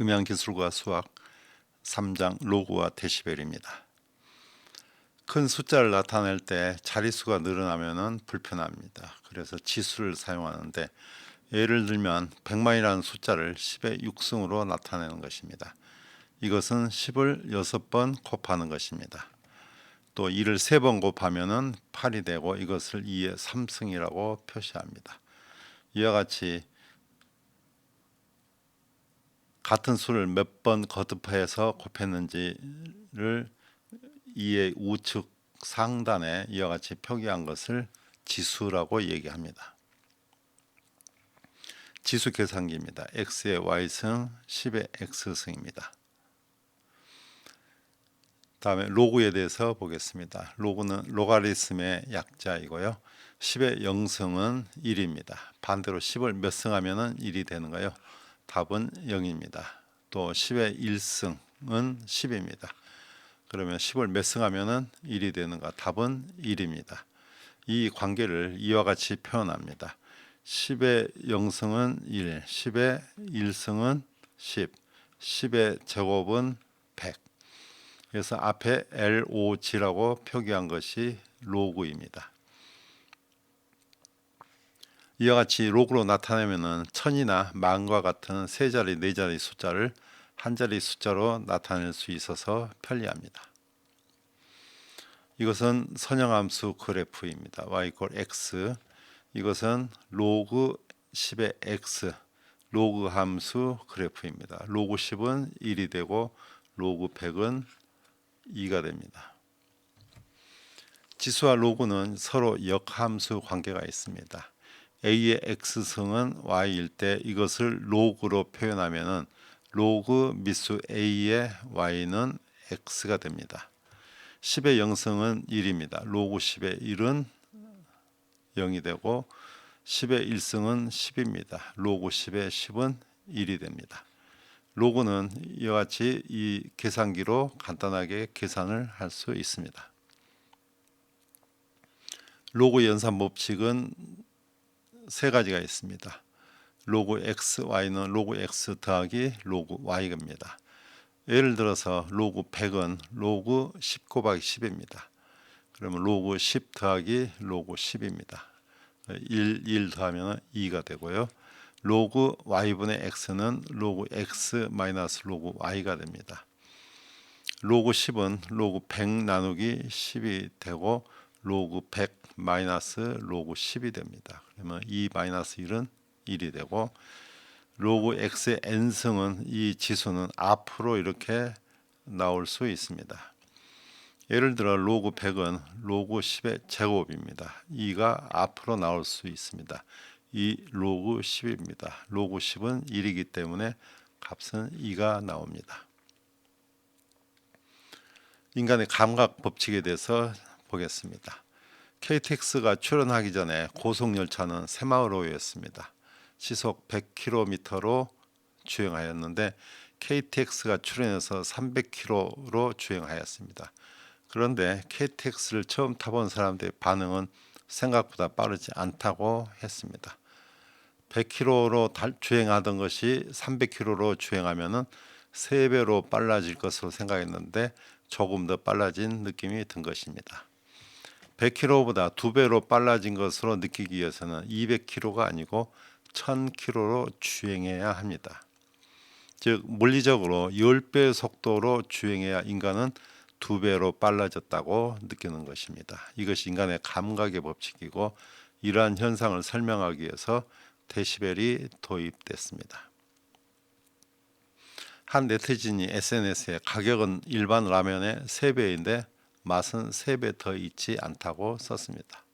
음향 기술과 수학 3장 로그와 데시벨입니다. 큰 숫자를 나타낼 때 자릿수가 늘어나면 불편합니다. 그래서 지수를 사용하는데 예를 들면 100만이라는 숫자를 10의 6승으로 나타내는 것입니다. 이것은 10을 6번 곱하는 것입니다. 또 2를 3번 곱하면 8이 되고 이것을 2의 3승이라고 표시합니다. 이와 같이 같은 수를 몇 번 거듭해서 곱했는지를 이의 우측 상단에 이와 같이 표기한 것을 지수라고 얘기합니다. 지수 계산기입니다. x의 y승, 10의 x승입니다. 다음에 로그에 대해서 보겠습니다. 로그는 로가리즘의 약자이고요. 10의 0승은 1입니다. 반대로 10을 몇 승하면 1이 되는가요? 답은 0입니다. 또 10의 1승은 10입니다. 그러면 10을 몇 승하면 1이 되는가? 답은 1입니다. 이 관계를 이와 같이 표현합니다. 10의 0승은 1, 10의 1승은 10, 10의 제곱은 100. 그래서 앞에 LOG라고 표기한 것이 로그입니다. 이와 같이 로그로 나타내면은 천이나 만과 같은 세 자리, 네 자리 숫자를 한 자리 숫자로 나타낼 수 있어서 편리합니다. 이것은 선형함수 그래프입니다. y x 이것은 로그 10의 x 로그 함수 그래프입니다. 로그 10은 1이 되고 로그 100은 2가 됩니다. 지수와 로그는 서로 역함수 관계가 있습니다. A의 x승은 y일 때 이것을 로그로 표현하면은 로그 미수 a의 y는 x가 됩니다. 10의 0승은 1입니다. 로그 10의 1은 0이 되고 10의 1승은 10입니다. 로그 10의 10은 1이 됩니다. 로그는 이와 같이 이 계산기로 간단하게 계산을 할 수 있습니다. 로그 연산 법칙은 세 가지가 있습니다. 로그 x, y는 로그 x 더하기 로그 y입니다. 예를 들어서 로그 100은 로그 10 곱하기 10입니다. 그러면 로그 10 더하기 로그 10입니다. 1, 1 더하면 2가 되고요. 로그 y분의 x는 로그 x 마이너스 로그 y가 됩니다. 로그 10은 로그 100 나누기 10이 되고 로그 100 마이너스 로그 10이 됩니다. 그러면 2 마이너스 1은 1이 되고 로그 x의 n승은 이 지수는 앞으로 이렇게 나올 수 있습니다. 예를 들어 로그 100은 로그 10의 제곱입니다. 2가 앞으로 나올 수 있습니다. 이 로그 10입니다. 로그 10은 1이기 때문에 값은 2가 나옵니다. 인간의 감각 법칙에 대해서 보겠습니다. KTX가 출연하기 전에 고속열차는 새마을호였습니다. 시속 100km로 주행하였는데 KTX가 출연해서 300km로 주행하였습니다. 그런데 KTX를 처음 타본 사람들의 반응은 생각보다 빠르지 않다고 했습니다. 100km로 주행하던 것이 300km로 주행하면은 3배로 빨라질 것으로 생각했는데 조금 더 빨라진 느낌이 든 것입니다. 100km보다 2배로 빨라진 것으로 느끼기 위해서는 200km가 아니고 1000km로 주행해야 합니다. 즉 물리적으로 10배 속도로 주행해야 인간은 2배로 빨라졌다고 느끼는 것입니다. 이것이 인간의 감각의 법칙이고 이러한 현상을 설명하기 위해서 데시벨이 도입됐습니다. 한 네티즌이 SNS에 가격은 일반 라면의 3배인데 맛은 3배 더 있지 않다고 썼습니다.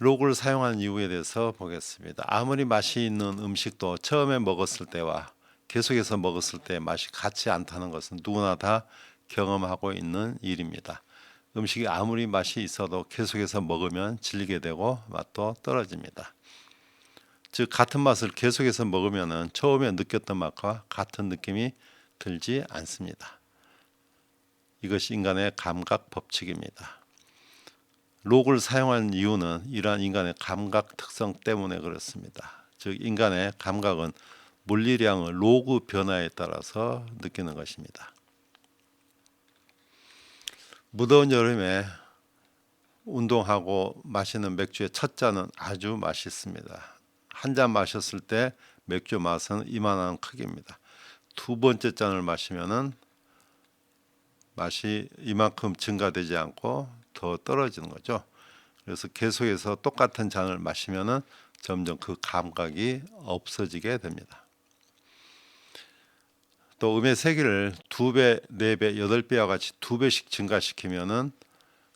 로그를 사용한 이유에 대해서 보겠습니다. 아무리 맛이 있는 음식도 처음에 먹었을 때와 계속해서 먹었을 때 맛이 같지 않다는 것은 누구나 다 경험하고 있는 일입니다. 음식이 아무리 맛이 있어도 계속해서 먹으면 질리게 되고 맛도 떨어집니다. 즉 같은 맛을 계속해서 먹으면 처음에 느꼈던 맛과 같은 느낌이 들지 않습니다. 이것이 인간의 감각 법칙입니다. 록을 사용한 이유는 이러한 인간의 감각 특성 때문에 그렇습니다. 즉 인간의 감각은 물리량을 로그 변화에 따라서 느끼는 것입니다. 무더운 여름에 운동하고 마시는 맥주의 첫 잔은 아주 맛있습니다. 한 잔 마셨을 때 맥주 맛은 이만한 크기입니다. 두 번째 잔을 마시면은 맛이 이만큼 증가되지 않고 더 떨어지는 거죠. 그래서 계속해서 똑같은 잔을 마시면은 점점 그 감각이 없어지게 됩니다. 또 음의 세기를 두 배, 네 배, 여덟 배와 같이 두 배씩 증가시키면은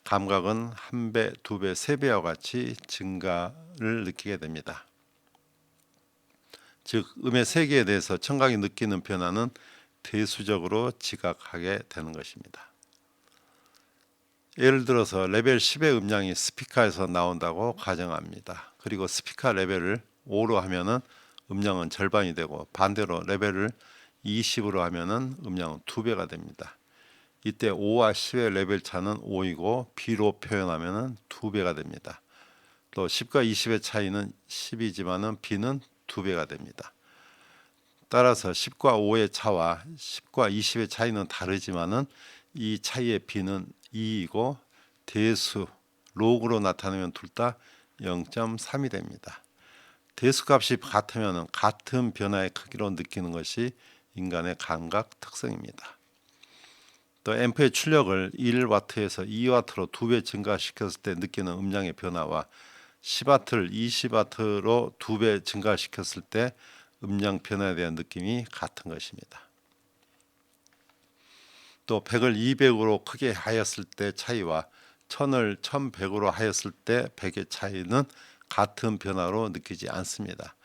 감각은 한 배, 두 배, 세 배와 같이 증가를 느끼게 됩니다. 즉 음의 세계에 대해서 청각이 느끼는 변화는 대수적으로 지각하게 되는 것입니다. 예를 들어서 레벨 10의 음량이 스피커에서 나온다고 가정합니다. 그리고 스피커 레벨을 5로 하면은 음량은 절반이 되고 반대로 레벨을 20으로 하면은 음량은 두 배가 됩니다. 이때 5와 10의 레벨 차는 5이고 B로 표현하면은 두 배가 됩니다. 또 10과 20의 차이는 10이지만은 B는 두 배가 됩니다. 따라서 10과 5의 차와 10과 20의 차이는 다르지만은 이 차이의 B는 2이고 대수 로그로 나타내면 둘 다 0.3이 됩니다. 대수 값이 같으면 같은 변화의 크기로 느끼는 것이 인간의 감각 특성입니다. 또 앰프의 출력을 1와트에서 2와트로 두 배 증가시켰을 때 느끼는 음량의 변화와 10와트를 20와트로 두 배 증가시켰을 때 음량 변화에 대한 느낌이 같은 것입니다. 또 100을 200으로 크게 하였을 때 차이와 1000을 1100으로 하였을 때 100의 차이는 같은 변화로 느끼지 않습니다.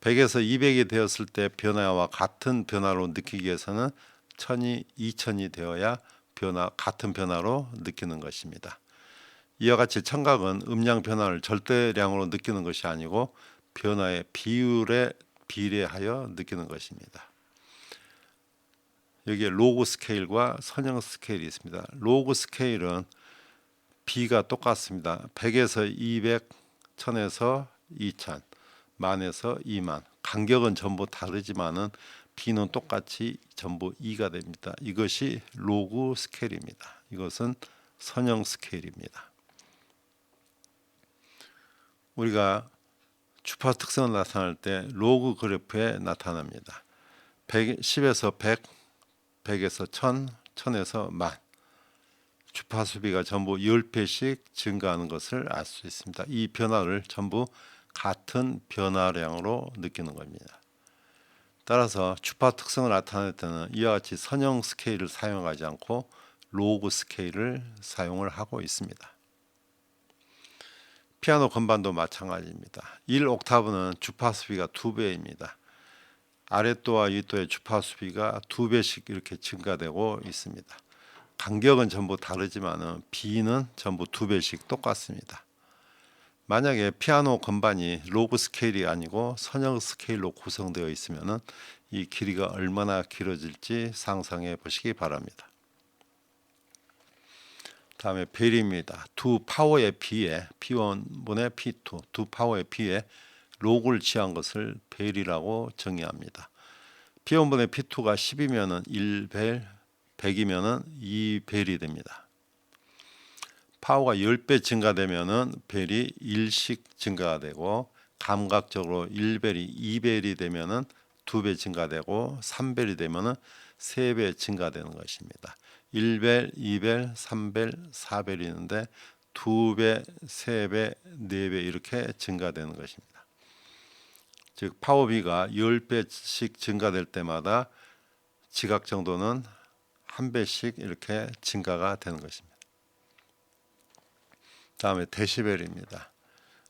100에서 200이 되었을 때 변화와 같은 변화로 느끼기 위해서는 1000이 2000이 되어야 변화 같은 변화로 느끼는 것입니다. 이와 같이 청각은 음량 변화를 절대량으로 느끼는 것이 아니고 변화의 비율에 비례하여 느끼는 것입니다. 여기에 로그 스케일과 선형 스케일이 있습니다. 로그 스케일은 B가 똑같습니다. 100에서 200, 1000에서 2000, 만에서 2만. 간격은 전부 다르지만은 B는 똑같이 전부 2가 됩니다. 이것이 로그 스케일입니다. 이것은 선형 스케일입니다. 우리가 주파수 특성을 나타낼 때 로그 그래프에 나타납니다. 100, 10에서 100, 100에서 1000, 1000에서 만. 주파수비가 전부 10배씩 증가하는 것을 알 수 있습니다. 이 변화를 전부 같은 변화량으로 느끼는 겁니다. 따라서 주파 특성을 나타낼 때는 이와 같이 선형 스케일을 사용하지 않고 로그 스케일을 사용을 하고 있습니다. 피아노 건반도 마찬가지입니다. 1옥타브는 주파수비가 2배입니다. 아랫도와 윗도의 주파수비가 2배씩 이렇게 증가되고 있습니다. 간격은 전부 다르지만 B는 전부 2배씩 똑같습니다. 만약에 피아노 건반이 로그 스케일이 아니고 선형 스케일로 구성되어 있으면 이 길이가 얼마나 길어질지 상상해 보시기 바랍니다. 다음에 벨입니다. 두 파워의 B에 P1분의 P2 두 파워의 B에 로그를 취한 것을 벨이라고 정의합니다. P1분의 P2가 10이면 1벨, 100이면 2벨이 됩니다. 파워가 10배 증가되면은 벨이 1씩 증가가 되고 감각적으로 1벨이 2벨이 되면은 2배 증가되고 3벨이 되면은 3배 증가되는 것입니다. 1벨, 2벨, 3벨, 4벨이 있는데 2배, 3배, 4배 이렇게 증가되는 것입니다. 즉 파워비가 10배씩 증가될 때마다 지각 정도는 한 배씩 이렇게 증가가 되는 것입니다. 다음에 데시벨입니다.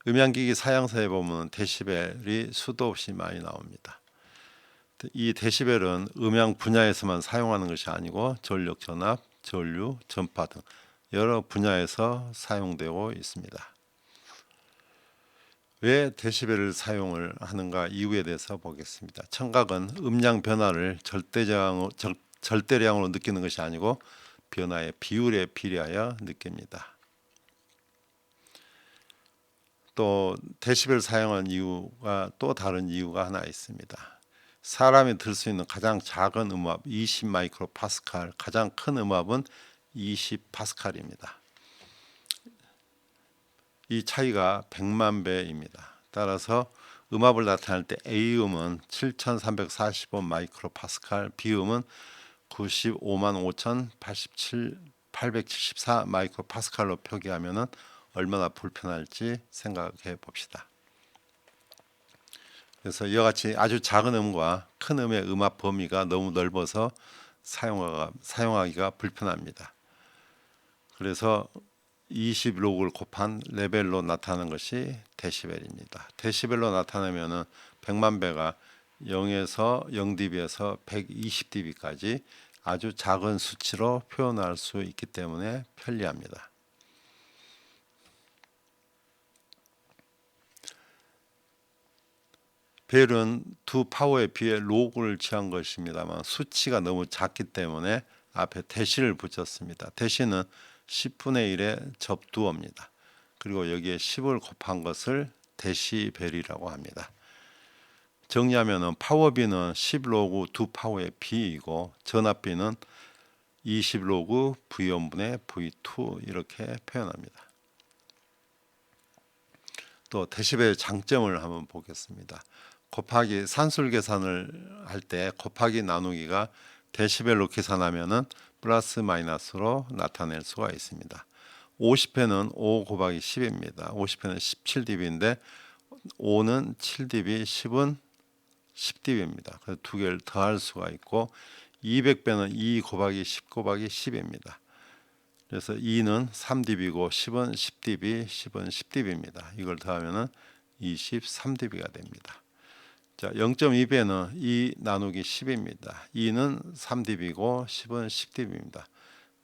음향기기 사양사에 보면 데시벨이 수도 없이 많이 나옵니다. 이 데시벨은 음향 분야에서만 사용하는 것이 아니고 전력 전압, 전류, 전파 등 여러 분야에서 사용되고 있습니다. 왜 데시벨을 사용을 하는가 이유에 대해서 보겠습니다. 청각은 음량 변화를 절대량, 절대량으로 느끼는 것이 아니고 변화의 비율에 비례하여 느낍니다. 또 데시벨 사용한 이유가 또 다른 이유가 하나 있습니다. 사람이 들 수 있는 가장 작은 음압 20 마이크로 파스칼, 가장 큰 음압은 20 파스칼입니다. 이 차이가 100만 배입니다. 따라서 음압을 나타낼 때 A음은 7,345 마이크로 파스칼, B음은 95만 5,087 874 마이크로 파스칼로 표기하면은 얼마나 불편할지 생각해 봅시다. 그래서 이와 같이 아주 작은 음과 큰 음의 음압 범위가 너무 넓어서 사용하기가, 사용하기가 불편합니다. 그래서 20 로그를 곱한 레벨로 나타나는 것이 데시벨입니다. 데시벨로 나타내면은 100만 배가 0에서 0dB에서 120dB까지 아주 작은 수치로 표현할 수 있기 때문에 편리합니다. 벨은 두 파워에 비해 로그를 취한 것입니다만 수치가 너무 작기 때문에 앞에 대시를 붙였습니다. 대시는 10분의 1의 접두어입니다. 그리고 여기에 10을 곱한 것을 데시벨이라고 합니다. 정리하면은 파워비는 10 로그 두 파워의 B이고 전압비는 20 로그 V1분의 V2 이렇게 표현합니다. 또 데시벨 장점을 한번 보겠습니다. 곱하기 산술 계산을 할 때 곱하기 나누기가 데시벨로 계산하면은 플러스 마이너스로 나타낼 수가 있습니다. 50회는 5 곱하기 10입니다. 50회는 17dB인데 5는 7dB, 10은 10dB입니다. 그래서 두 개를 더할 수가 있고 200배는 2 곱하기 10 곱하기 10입니다. 그래서 2는 3dB고 10은 10dB, 10은 10dB입니다. 이걸 더하면은 23dB가 됩니다. 자, 0.2배는 2 나누기 10입니다. 2는 3dB고 10은 10dB입니다.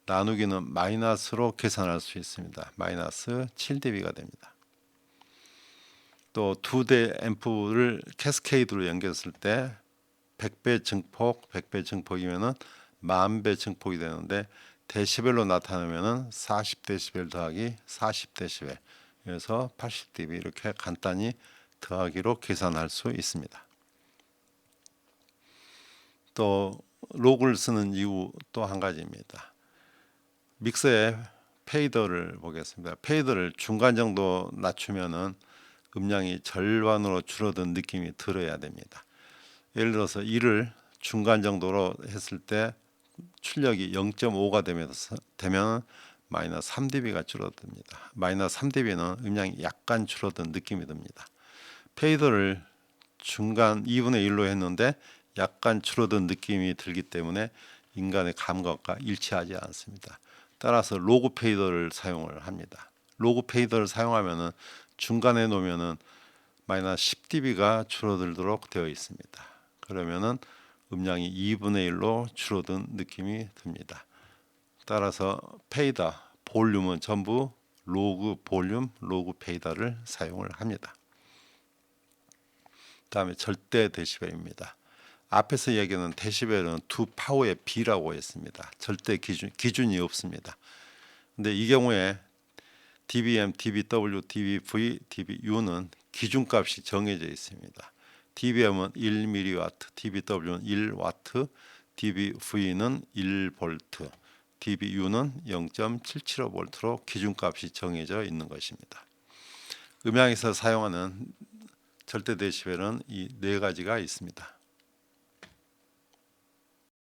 나누기는 마이너스로 계산할 수 있습니다. 마이너스 7dB가 됩니다. 또 두 대 앰프를 캐스케이드로 연결했을 때 100배 증폭, 100배 증폭이면은 만배 증폭이 되는데 데시벨로 나타내면은 40데시벨 더하기 40데시벨 그래서 80dB 이렇게 간단히 더하기로 계산할 수 있습니다. 또 로그를 쓰는 이유 또 한 가지입니다. 믹서의 페이더를 보겠습니다. 페이더를 중간 정도 낮추면은 음량이 절반으로 줄어든 느낌이 들어야 됩니다. 예를 들어서 1을 중간 정도로 했을 때 출력이 0.5가 되면서 되면 마이너스 3dB가 줄어듭니다. 마이너스 3dB는 음량이 약간 줄어든 느낌이 듭니다. 페이더를 중간 2분의 1로 했는데 약간 줄어든 느낌이 들기 때문에 인간의 감각과 일치하지 않습니다. 따라서 로그 페이더를 사용을 합니다. 로그 페이더를 사용하면은 중간에 놓으면은 마이너스 10dB가 줄어들도록 되어 있습니다. 그러면은 음량이 2분의 1로 줄어든 느낌이 듭니다. 따라서 페이더 볼륨은 전부 로그 볼륨, 로그 페이더를 사용을 합니다. 다음에 절대 데시벨입니다. 앞에서 얘기하는 데시벨은 두 파워의 B라고 했습니다. 절대 기준 기준이 없습니다. 근데 이 경우에 dBm, dBw, dBv, dBu는 기준값이 정해져 있습니다. dBm은 1mW, dBw는 1W, dBv는 1V, dBu는 0.775V로 기준값이 정해져 있는 것입니다. 음향에서 사용하는 절대 데시벨은 이 네 가지가 있습니다.